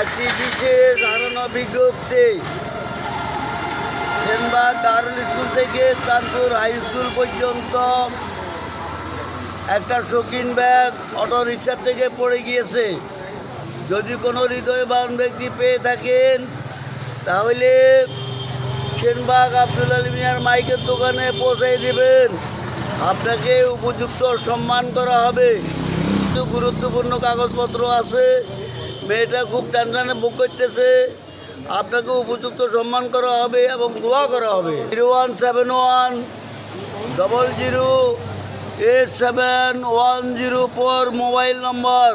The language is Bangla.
একটি বিশেষ ধারণা বিজ্ঞপ্তি। সেনবাগ দারুল স্কুল থেকে চাঁদপুর হাই স্কুল পর্যন্ত একটা শৌখিন ব্যাগ অটো রিক্সা থেকে পড়ে গিয়েছে। যদি কোনো হৃদয়বান ব্যক্তি পেয়ে থাকেন, তাহলে সেনবাগ আব্দুল আলমিয়ার মাইকের দোকানে পৌঁছাই দেবেন। আপনাকে উপযুক্ত সম্মান করা হবে। কিছু গুরুত্বপূর্ণ কাগজপত্র আছে। মেয়েটা খুব টেনশানে বুক করতেছে। আপনাকে উপযুক্ত সম্মান করা হবে এবং দোয়া করা হবে। Zero one seven one double zero eight seven one zero four mobile number.